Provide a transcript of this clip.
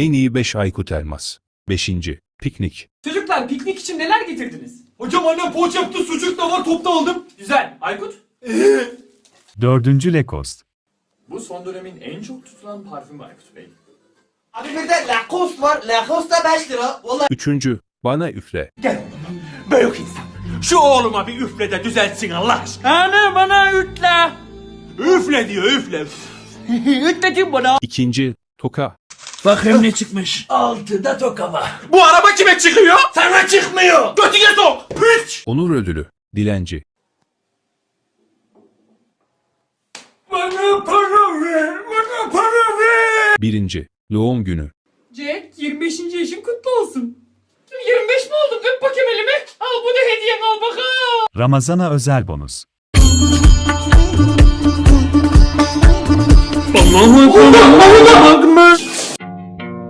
En iyi 5 Aykut Elmas. 5. Piknik. Çocuklar piknik için neler getirdiniz? Hocam annem poğaça yaptı sucuk da var topta aldım. Güzel. Aykut? Dördüncü Lacoste. Bu son dönemin en çok tutulan parfümü Aykut Bey. Abi bir de Lacoste var. Lacoste da 5 lira. Vallahi 3. Bana üfle. Büyük insan. Şu oğluma bir üfle de düzeltsin Allah aşkına. Anne bana üfle. Üfle diyor üfle. Üfletin bana. 2. Toka. Bakayım ne çıkmış. altıda toka var. Bu araba kime çıkıyor? Sana çıkmıyor. Götüne sok. Piç. Onur ödülü. Dilenci. Bana para ver. Bana para ver. 1. Doğum günü. Jack 25. yaşın kutlu olsun. 25 mi oldun? Öp bakayım elimi. Al bu da hediyen al bakalım. Ramazana özel bonus. Allah'ım Allah'ım